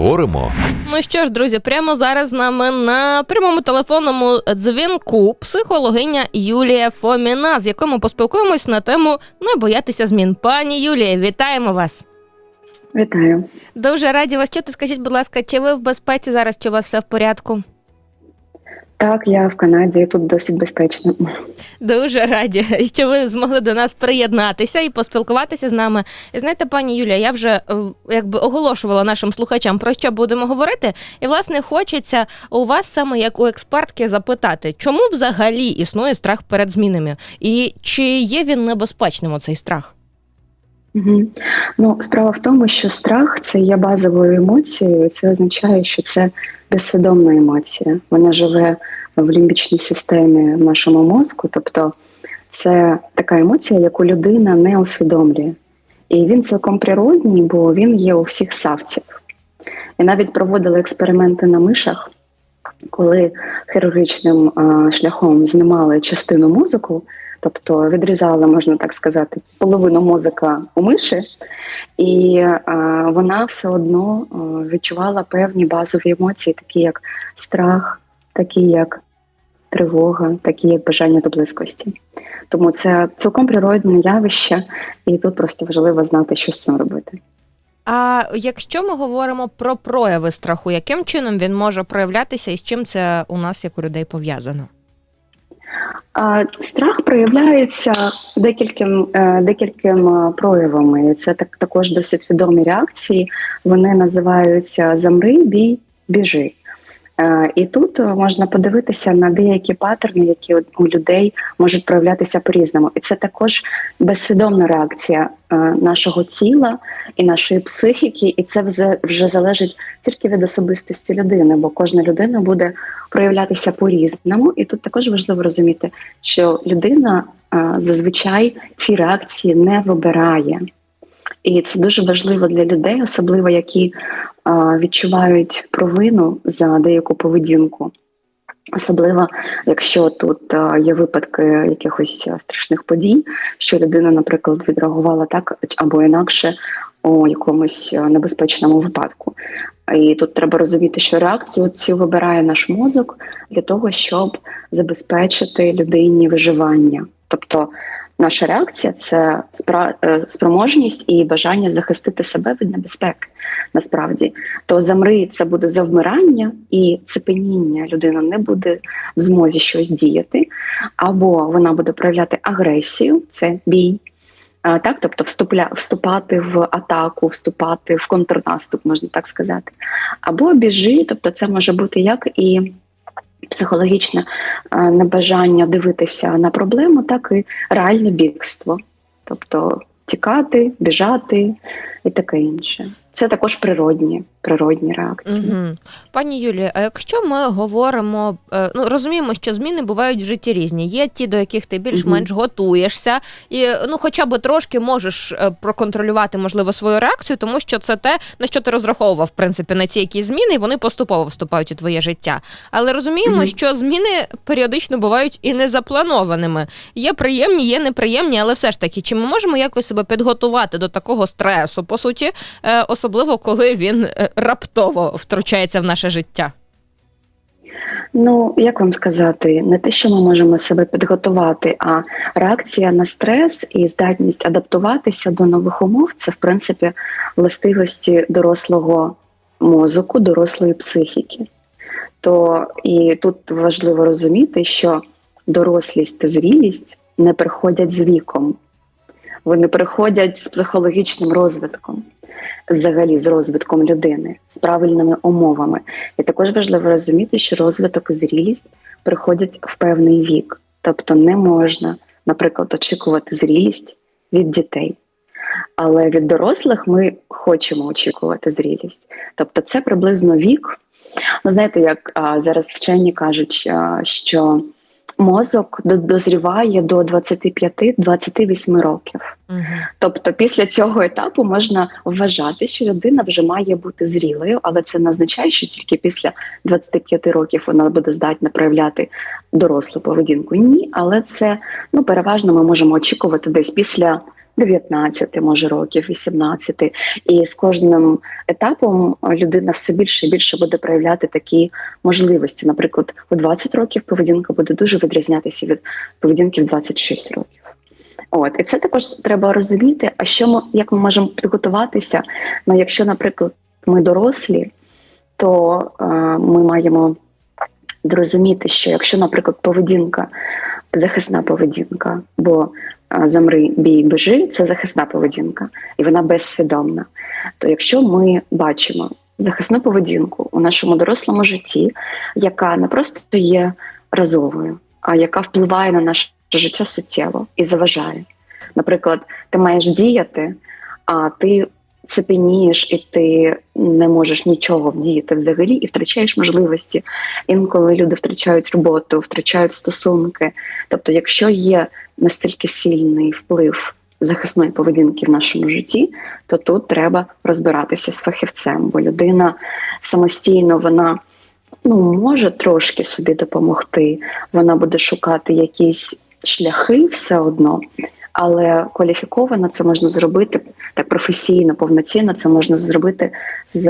поговоримо. Ну що ж, друзі, прямо зараз з нами на прямому телефонному дзвінку психологиня Юлія Фоміна, з якою ми поспілкуємось на тему не боятися змін. Пані Юлія, вітаємо вас. Вітаю. Дуже раді вас чути. Скажіть, будь ласка, чи ви в безпеці зараз? Чи у вас все в порядку? Так, я в Канаді, тут досить безпечно. Дуже раді, що ви змогли до нас приєднатися і поспілкуватися з нами. І знаєте, пані Юлія, я вже е, якби оголошувала нашим слухачам про що будемо говорити. І власне хочеться у вас саме як у експертки запитати, чому взагалі існує страх перед змінами, і чи є він небезпечним оцей страх? Угу. Ну, справа в тому, що страх це є базовою емоцією. і Це означає, що це безсвідомна емоція. Вона живе в лімбічній системі в нашому мозку, тобто це така емоція, яку людина не усвідомлює. І він цілком природній, бо він є у всіх савців. І навіть проводили експерименти на мишах, коли хірургічним шляхом знімали частину мозку, тобто відрізали, можна так сказати, половину мозика у миші, і вона все одно відчувала певні базові емоції, такі як страх, такі як тривога, такі як бажання до близькості. Тому це цілком природне явище, і тут просто важливо знати, що з цим робити. А якщо ми говоримо про прояви страху, яким чином він може проявлятися і з чим це у нас як у людей пов'язано? Страх проявляється декільким е, декільким е, проявами. Це так також досить відомі реакції. Вони називаються замри, бій, біжи. Е, І тут можна подивитися на деякі паттерни, які у людей можуть проявлятися по-різному. І це також безсвідомна реакція е, нашого тіла і нашої психіки, і це вже, залежить тільки від особистості людини, бо кожна людина буде проявлятися по-різному. І тут також важливо розуміти, що людина е, зазвичай ці реакції не вибирає. І це дуже важливо для людей, особливо які відчувають провину за деяку поведінку. Особливо, якщо тут є випадки якихось страшних подій, що людина, наприклад, відреагувала так або інакше у якомусь небезпечному випадку. І тут треба розуміти, що реакцію цю вибирає наш мозок для того, щоб забезпечити людині виживання. Тобто наша реакція це е, спроможність і бажання захистити себе від небезпеки. Насправді, то замри це буде завмирання і цепеніння. Людина не буде в змозі щось діяти, або вона буде проявляти агресію, це бій. Так, тобто вступля, вступати в атаку, вступати в контрнаступ, можна так сказати, або біжи, тобто це може бути як і психологічне небажання дивитися на проблему, так і реальне бігство, тобто тікати, біжати і таке інше. Це також природні природні реакції. Угу. Пані Юлі, а якщо ми говоримо, е, ну розуміємо, що зміни бувають в житті різні. Є ті, до яких ти більш-менш угу. готуєшся, і ну, хоча б трошки можеш е, проконтролювати можливо свою реакцію, тому що це те, на що ти розраховував в принципі на ці якісь зміни, і вони поступово вступають у твоє життя. Але розуміємо, угу. що зміни періодично бувають і незапланованими. Є приємні, є неприємні, але все ж таки, чи ми можемо якось себе підготувати до такого стресу, по суті, е, особливо коли він раптово втручається в наше життя? Ну, як вам сказати, не те, що ми можемо себе підготувати, а реакція на стрес і здатність адаптуватися до нових умов це, в принципі, властивості дорослого мозку, дорослої психіки. То і тут важливо розуміти, що дорослість та зрілість не приходять з віком, вони приходять з психологічним розвитком взагалі з розвитком людини, з правильними умовами. І також важливо розуміти, що розвиток і зрілість приходять в певний вік, тобто не можна, наприклад, очікувати зрілість від дітей. Але від дорослих ми хочемо очікувати зрілість. Тобто, це приблизно вік. Ну, знаєте, як а, зараз вчені кажуть, а, що мозок дозріває до 25-28 років. Угу. Тобто, після цього етапу можна вважати, що людина вже має бути зрілою, але це не означає, що тільки після 25 років вона буде здатна проявляти дорослу поведінку. Ні, але це ну переважно ми можемо очікувати десь після 19, може років, 18. І з кожним етапом людина все більше і більше буде проявляти такі можливості. Наприклад, у 20 років поведінка буде дуже відрізнятися від поведінки в 26 років. От і це також треба розуміти. А що ми як ми можемо підготуватися? Ну, якщо, наприклад, ми дорослі, то е, ми маємо зрозуміти, що якщо, наприклад, поведінка, захисна поведінка, бо замри, бій, бежи це захисна поведінка, і вона безсвідомна. То якщо ми бачимо захисну поведінку у нашому дорослому житті, яка не просто є разовою, а яка впливає на наше життя суттєво і заважає. Наприклад, ти маєш діяти, а ти цепенієш і ти не можеш нічого вдіяти взагалі і втрачаєш можливості. Інколи люди втрачають роботу, втрачають стосунки. Тобто, якщо є настільки сильний вплив захисної поведінки в нашому житті, то тут треба розбиратися з фахівцем, бо людина самостійно вона ну, може трошки собі допомогти, вона буде шукати якісь шляхи все одно. Але кваліфіковано це можна зробити так професійно, повноцінно це можна зробити з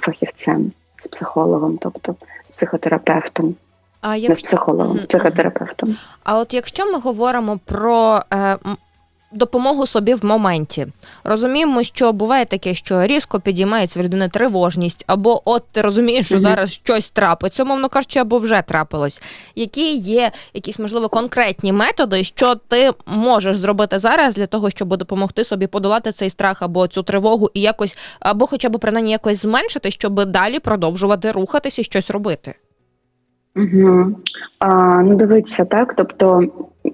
фахівцем, з психологом, тобто з психотерапевтом, А не з психологом, з психотерапевтом. А от якщо ми говоримо про е, допомогу собі в моменті, розуміємо, що буває таке, що різко підіймається в людини тривожність, або от ти розумієш, що зараз щось трапиться, мовно кажучи, або вже трапилось. Які є якісь можливо конкретні методи, що ти можеш зробити зараз для того, щоб допомогти собі подолати цей страх або цю тривогу і якось, або хоча б принаймні якось зменшити, щоб далі продовжувати рухатися і щось робити? Угу. А, ну, дивіться, так. Тобто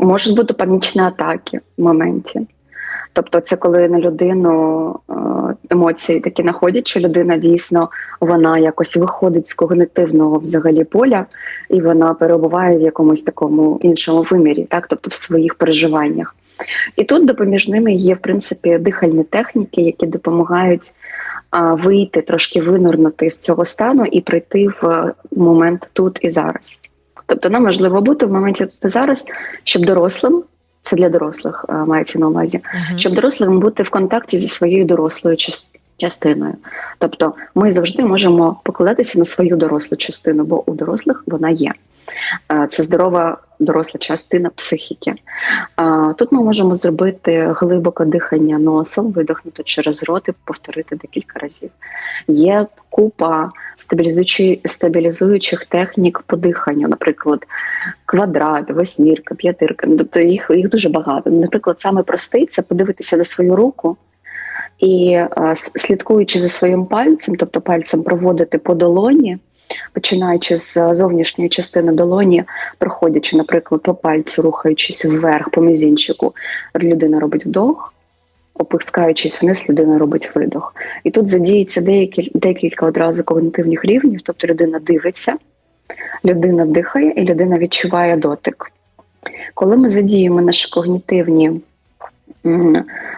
можуть бути панічні атаки в моменті. Тобто, це коли на людину е, емоції такі находять, що людина дійсно вона якось виходить з когнитивного взагалі поля, і вона перебуває в якомусь такому іншому вимірі, так, тобто в своїх переживаннях. І тут допоміжними є, в принципі, дихальні техніки, які допомагають вийти, трошки винурнути з цього стану і прийти в момент тут і зараз. Тобто нам важливо бути в моменті та зараз, щоб дорослим, це для дорослих е, мається на увазі, Мгм. щоб дорослим бути в контакті зі своєю дорослою частиною. Тобто ми завжди можемо покладатися на свою дорослу частину, бо у дорослих вона є. Е, Це здорова доросла частина психіки. Тут ми можемо зробити глибоке дихання носом, видихнути через рот і повторити декілька разів. Є купа стабілізуючих технік по диханню, наприклад, квадрат, восьмірка, п'ятирка. Ну, Тобто їх, їх дуже багато. Наприклад, саме простий це подивитися на свою руку і слідкуючи за своїм пальцем, тобто пальцем проводити по долоні, починаючи з зовнішньої частини долоні, проходячи, наприклад, по пальцю, рухаючись вверх по мізінчику, людина робить вдох. Опускаючись вниз, людина робить видох. І тут задіється деякі, декілька одразу когнитивних рівнів, тобто людина дивиться, людина дихає і людина відчуває дотик. Коли ми задіємо наші когнітивні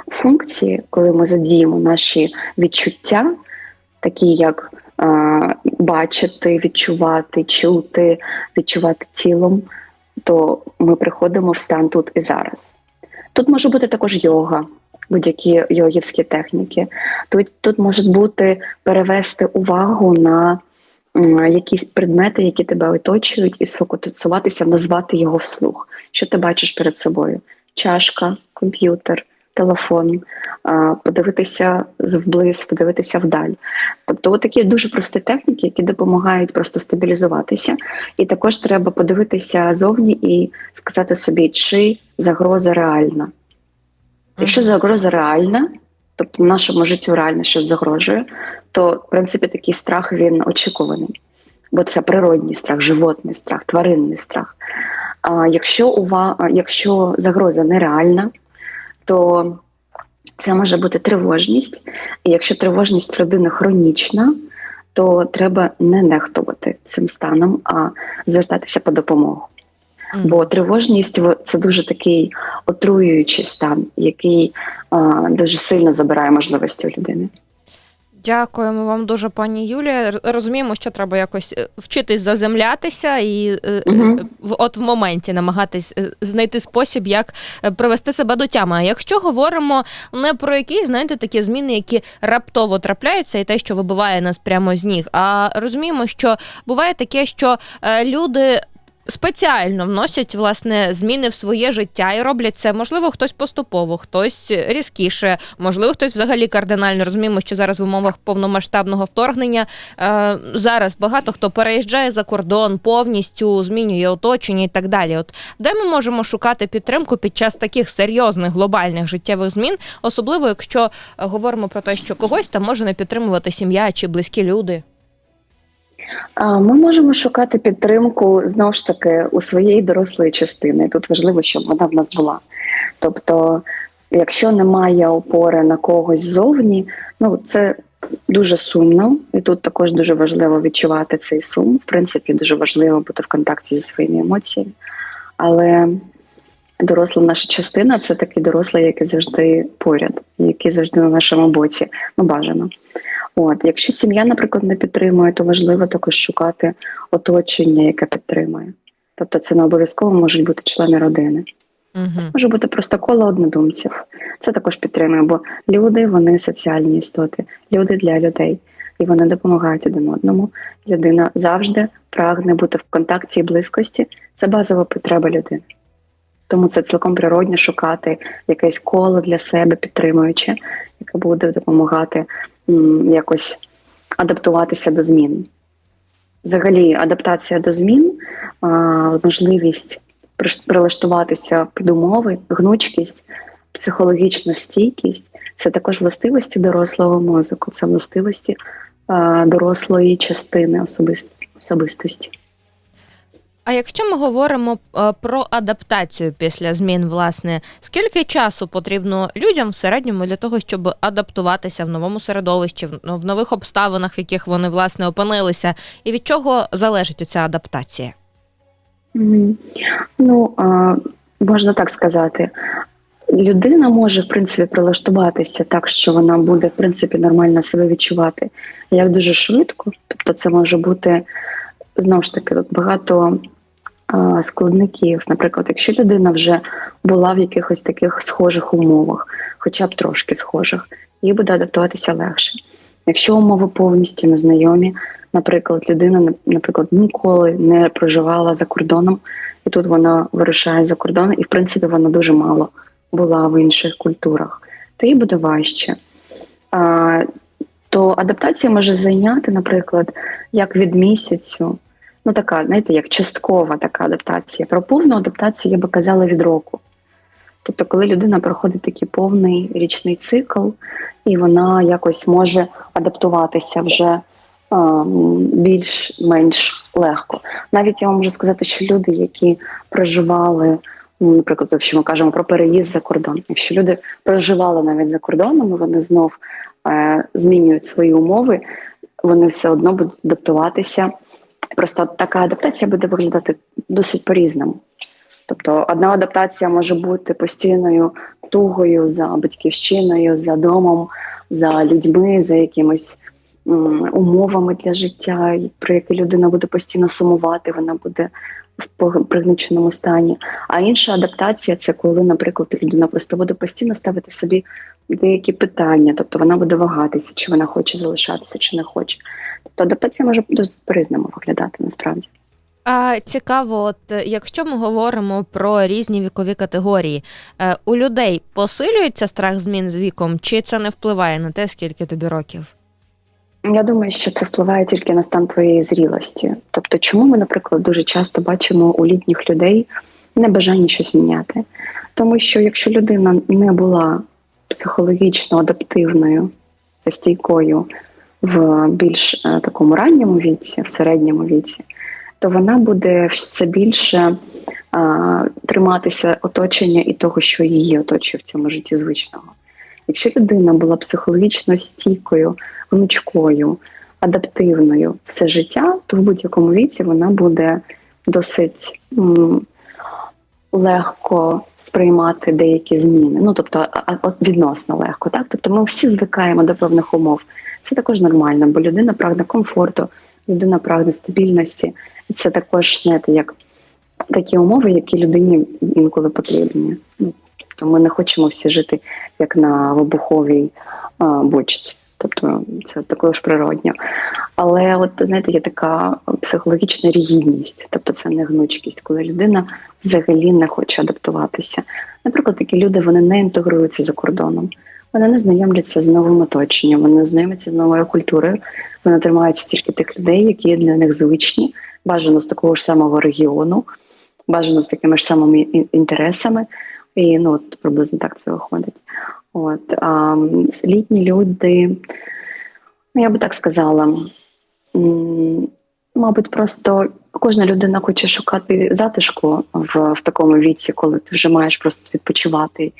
функції, коли ми задіємо наші відчуття, такі як е, бачити, відчувати, чути, відчувати тілом, то ми приходимо в стан тут і зараз. Тут може бути також йога, будь-які йогівські техніки. Тут, тут може бути перевести увагу на якісь предмети, які тебе оточують, і сфокусуватися, назвати його вслух. Що ти бачиш перед собою? Чашка, комп'ютер, телефон, подивитися вблизь, подивитися вдаль. Тобто, такі дуже прості техніки, які допомагають просто стабілізуватися. І також треба подивитися зовні і сказати собі, чи загроза реальна. Якщо загроза реальна, тобто нашому життю реально щось загрожує, то в принципі такий страх він очікуваний, бо це природній страх, животний страх, тваринний страх. А якщо увага, якщо загроза нереальна, то це може бути тривожність. І якщо тривожність в людини хронічна, то треба не нехтувати цим станом, а звертатися по допомогу. Мгм. Бо тривожність це дуже такий отруюючий стан, який е, дуже сильно забирає можливості у людини. Дякуємо вам дуже, пані Юлія. Розуміємо, що треба якось е, вчитись заземлятися і в от в моменті намагатись знайти спосіб, як привести себе до тями. А якщо говоримо не про якісь, знаєте, такі зміни, які раптово трапляються, і те, що вибиває нас прямо з ніг, а розуміємо, що буває таке, що люди. Спеціально вносять власне зміни в своє життя і роблять це. Можливо, хтось поступово, хтось різкіше, можливо, хтось взагалі кардинально розуміємо, що зараз в умовах повномасштабного вторгнення е, зараз багато хто переїжджає за кордон, повністю змінює оточення і так далі. От де ми можемо шукати підтримку під час таких серйозних глобальних життєвих змін, особливо якщо е, говоримо про те, що когось там може не підтримувати сім'я чи близькі люди. Ми можемо шукати підтримку знову ж таки у своєї дорослої частини. Тут важливо, щоб вона в нас була. Тобто, якщо немає опори на когось ззовні, ну це дуже сумно, і тут також дуже важливо відчувати цей сум. В принципі, дуже важливо бути в контакті зі своїми емоціями. Але доросла наша частина це такий дорослий, який завжди поряд, який завжди на нашому боці. Ну, бажано. От, якщо сім'я, наприклад, не підтримує, то важливо також шукати оточення, яке підтримує. Тобто це не обов'язково можуть бути члени родини. Угу. Може бути просто коло однодумців. Це також підтримує, бо люди вони соціальні істоти, люди для людей, і вони допомагають один одному. Людина завжди прагне бути в контакті і близькості. Це базова потреба людини. Тому це цілком природно шукати якесь коло для себе підтримуюче, яке буде допомагати якось адаптуватися до змін. Взагалі, адаптація до змін, можливість прилаштуватися під умови, гнучкість, психологічна стійкість це також властивості дорослого мозку, це властивості дорослої частини особист- особистості. А якщо ми говоримо е, про адаптацію після змін, власне, скільки часу потрібно людям в середньому для того, щоб адаптуватися в новому середовищі, в ну, нових обставинах, в яких вони власне опинилися, і від чого залежить ця адаптація? Ну, можна так сказати. Людина може, в принципі, прилаштуватися так, що вона буде, в принципі, нормально себе відчувати як дуже швидко. Тобто, це може бути знову ж таки багато складників. Наприклад, якщо людина вже була в якихось таких схожих умовах, хоча б трошки схожих, їй буде адаптуватися легше. Якщо умови повністю незнайомі, наприклад, людина, наприклад, ніколи не проживала за кордоном, і тут вона вирушає за кордон, і в принципі вона дуже мало була в інших культурах, то їй буде важче. То адаптація може зайняти, наприклад, як від місяцю, ну така, знаєте, як часткова така адаптація. Про повну адаптацію я би казала від року. Тобто, коли людина проходить такий повний річний цикл, і вона якось може адаптуватися вже більш-менш легко. Навіть я вам можу сказати, що люди, які проживали, ну, наприклад, якщо ми кажемо про переїзд за кордон, якщо люди проживали навіть за кордоном, вони знов е, змінюють свої умови, вони все одно будуть адаптуватися. Просто така адаптація буде виглядати досить по-різному. Тобто, одна адаптація може бути постійною тугою за батьківщиною, за домом, за людьми, за якимись м, умовами для життя, про які людина буде постійно сумувати, вона буде в пригніченому стані. А інша адаптація це коли, наприклад, людина просто буде постійно ставити собі деякі питання, тобто вона буде вагатися, чи вона хоче залишатися, чи не хоче. Тобто адаптація може досить по-різному виглядати насправді. А цікаво, от е, якщо ми говоримо про різні вікові категорії, е, у людей посилюється страх змін з віком, чи це не впливає на те, скільки тобі років? Я думаю, що це впливає тільки на стан твоєї зрілості. Тобто, чому ми, наприклад, дуже часто бачимо у літніх людей небажання щось міняти? Тому що якщо людина не була психологічно адаптивною та стійкою в більш е, такому ранньому віці, в середньому віці, то вона буде все більше а, триматися оточення і того, що її оточує в цьому житті звичного. Якщо людина була психологічно стійкою, гнучкою, адаптивною все життя, то в будь-якому віці вона буде досить легко сприймати деякі зміни. Ну тобто, відносно легко, так тобто ми всі звикаємо до певних умов. Це також нормально, бо людина прагне комфорту, людина прагне стабільності. Це також, знаєте, як такі умови, які людині інколи потрібні. Ну, тобто ми не хочемо всі жити як на вибуховій а, бочці. Тобто це також природньо. Але от знаєте, є така психологічна рігідність, тобто це не гнучкість, коли людина взагалі не хоче адаптуватися. Наприклад, такі люди вони не інтегруються за кордоном, вони не знайомляться з новим оточенням, вони не знайомляться з новою культурою. Вони тримаються тільки тих людей, які для них звичні, бажано з такого ж самого регіону, бажано з такими ж самими інтересами. І ну от приблизно так це виходить. От а, літні люди, ну я би так сказала, мабуть, просто кожна людина хоче шукати затишку в, в такому віці, коли ти вже маєш просто відпочивати.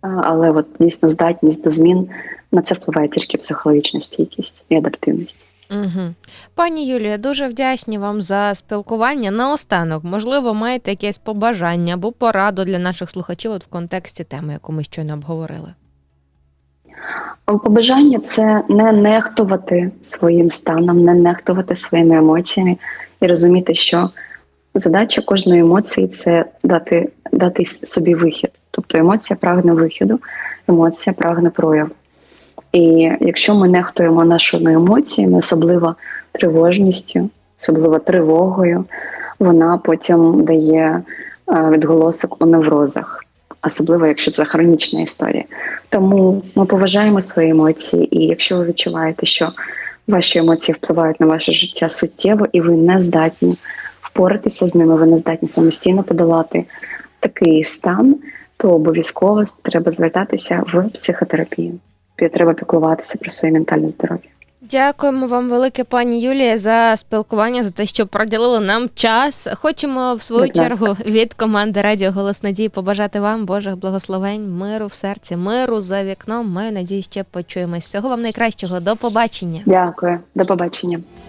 Але от дійсно здатність до змін на це впливає тільки психологічна стійкість і адаптивність. Угу. Пані Юлія, дуже вдячні вам за спілкування. Наостанок, можливо, маєте якесь побажання або пораду для наших слухачів от в контексті теми, яку ми щойно обговорили. Побажання це не нехтувати своїм станом, не нехтувати своїми емоціями і розуміти, що задача кожної емоції це дати, дати собі вихід. Тобто емоція прагне вихіду, емоція прагне прояву. І якщо ми нехтуємо нашими емоціями, особливо тривожністю, особливо тривогою, вона потім дає е, відголосок у неврозах, особливо якщо це хронічна історія. Тому ми поважаємо свої емоції, і якщо ви відчуваєте, що ваші емоції впливають на ваше життя суттєво, і ви не здатні впоратися з ними, ви не здатні самостійно подолати такий стан, то обов'язково треба звертатися в психотерапію. Треба піклуватися про своє ментальне здоров'я. Дякуємо вам велике, пані Юлія, за спілкування, за те, що проділили нам час. Хочемо в свою Будь ласка. чергу від команди Радіо Голос Надії побажати вам Божих благословень, миру в серці, миру за вікном. Маю надію, ще почуємось. Всього вам найкращого. До побачення. Дякую, до побачення.